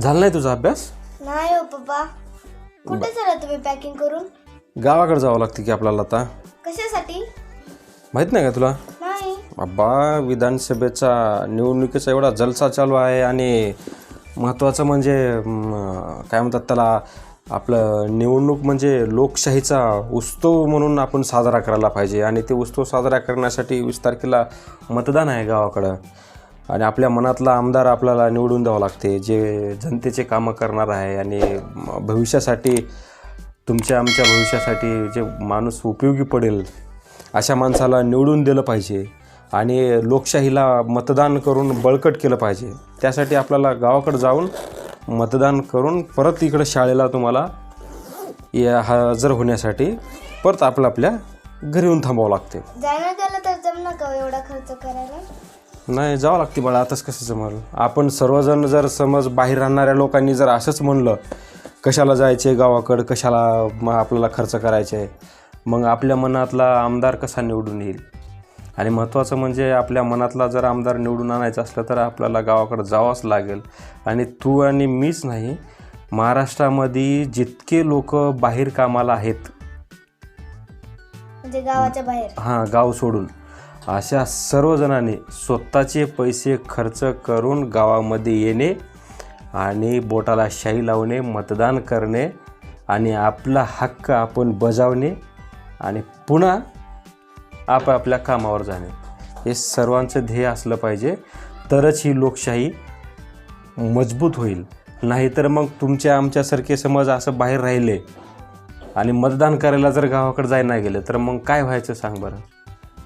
झाला नाही तुझा अभ्यास? नाही हो पप्पा. कुठे चला तुम्ही पॅकिंग करून? गावाकडे जावं लागतं की आपल्याला आता. कशासाठी? माहीत नाही का तुला? नाही. बाबा विधानसभेचा निवडणुकीचा एवढा जलसा चालू आहे आणि महत्त्वाचं म्हणजे म, काय म्हणतात त्याला आपलं निवडणूक म्हणजे लोकशाहीचा उत्सव म्हणून आपण साजरा करायला पाहिजे आणि ते उत्सव साजरा करण्यासाठी वीस तारखेला मतदान आहे गावाकडं. आणि आपल्या मनातला आमदार आपल्याला निवडून द्यावं लागते. जे जनतेचे कामं करणार आहे आणि भविष्यासाठी तुमच्या आमच्या भविष्यासाठी जे माणूस उपयोगी पडेल अशा माणसाला निवडून दिलं पाहिजे आणि लोकशाहीला मतदान करून बळकट केलं पाहिजे. त्यासाठी आपल्याला गावाकडे जाऊन मतदान करून परत इकडं शाळेला तुम्हाला या हजर होण्यासाठी परत आपलं आपल्या घरी येऊन थांबावं लागते. जायला त्याला तर जमणार का हो एवढा खर्च करायला? नाही जावं लागते बाळा आताच कसं जमल आपण सर्वजण जर समज बाहेर राहणाऱ्या लोकांनी जर असंच म्हणलं कशाला जायचे गावाकडं कशाला मग आपल्याला खर्च करायचे आहे मग आपल्या मनातला आमदार कसा निवडून येईल? आणि महत्त्वाचं म्हणजे आपल्या मनातला जर आमदार निवडून आणायचं असलं तर आपल्याला गावाकडं जावंच लागेल. आणि तू आणि मीच नाही महाराष्ट्रामध्ये जितके लोक बाहेर कामाला आहेत म्हणजे गावाच्या बाहेर. हां गाव सोडून. अशा सर्वजणांनी स्वतःचे पैसे खर्च करून गावामध्ये येणे आणि बोटाला शाई लावणे मतदान करणे आणि आपला हक्क आपण बजावणे आणि पुन्हा आपापल्या कामावर जाणे. हे सर्वांचं ध्येय असलं पाहिजे. तरच ही लोकशाही मजबूत होईल. नाहीतर मग तुमच्या आमच्यासारखे समज असं बाहेर राहिले आणि मतदान करायला जर गावाकडे जाय नाही गेलं तर मग काय व्हायचं सांग बरं?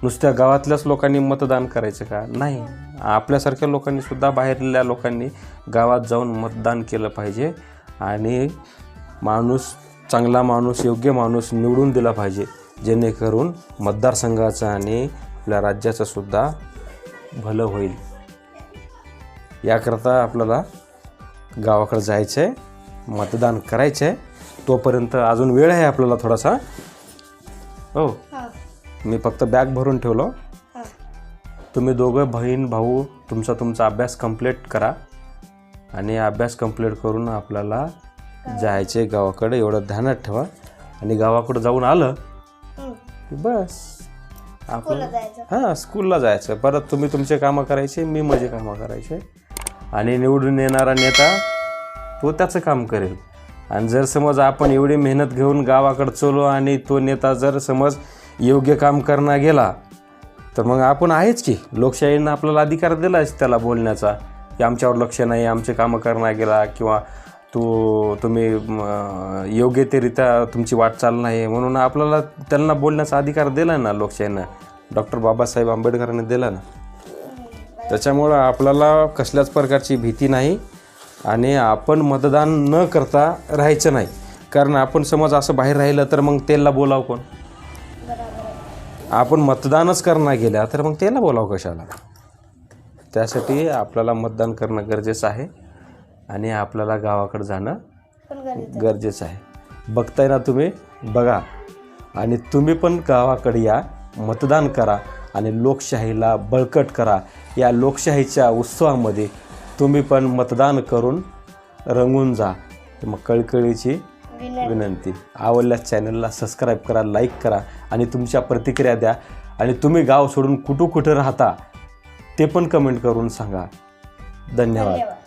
नुसत्या गावातल्याच लोकांनी मतदान करायचं का? नाही. आपल्यासारख्या लोकांनी सुद्धा बाहेरल्या लोकांनी गावात जाऊन मतदान केलं पाहिजे आणि माणूस चांगला माणूस योग्य माणूस निवडून दिला पाहिजे जेणेकरून मतदारसंघाचं आणि आपल्या राज्याचं सुद्धा भलं होईल. याकरता आपल्याला गावाकडे जायचं आहे मतदान करायचं आहे तोपर्यंत अजून वेळ आहे आपल्याला थोडासा? हो. मी फक्त बॅग भरून ठेवलो. हां. तुम्ही दोघं बहीण भाऊ तुमचा तुमचा अभ्यास कंप्लीट करा आणि अभ्यास कंप्लीट करून आपल्याला जायचे गावाकडे. एवढं ध्यानात ठेवा. आणि गावाकडे जाऊन आलं. की बस. जायचं. हां स्कूलला जायचं. परत तुम्ही तुमचे कामं करायचे मी माझे कामं करायचे. आणि निवडून येणारा नेता तो त्याचं काम करेल. आणि जर समज आपण एवढी मेहनत घेऊन गावाकडे चलो आणि तो नेता जर समज योग्य काम करणं गेला तर मग आपण आहेच की. लोकशाहीनं आपल्याला अधिकार दिलाच त्याला बोलण्याचा की आमच्यावर लक्ष नाही आमचे कामं करणं गेला किंवा तो तुम्ही योग्य योग्यतेरित्या तुमची वाटचाल नाही म्हणून आपल्याला त्यांना बोलण्याचा अधिकार दिला ना लोकशाहीनं. डॉक्टर बाबासाहेब आंबेडकरांनी दिला ना. त्याच्यामुळं आपल्याला कसल्याच प्रकारची भीती नाही आणि आपण मतदान न करता राहायचं नाही. कारण आपण समज असं बाहेर राहिलं तर मग त्याला बोलावं कोण? आपण मतदानच करणं गेल्या तर मग त्याला बोलावं कशाला? त्यासाठी आपल्याला मतदान करणं गरजेचं आहे आणि आपल्याला गावाकडे जाणं गरजेचं आहे. बघताय ना तुम्ही बघा. आणि तुम्ही पण गावाकडे या मतदान करा आणि लोकशाहीला बळकट करा. या लोकशाहीच्या उत्सवामध्ये तुम्ही पण मतदान करून रंगून जा. मग कळकळीची विनंती. आवडल्यास चॅनलला सबस्क्राईब करा लाईक करा आणि तुमच्या प्रतिक्रिया द्या. आणि तुम्ही गाव सोडून कुठं कुठं राहता ते पण कमेंट करून सांगा. धन्यवाद. धन्यवाद.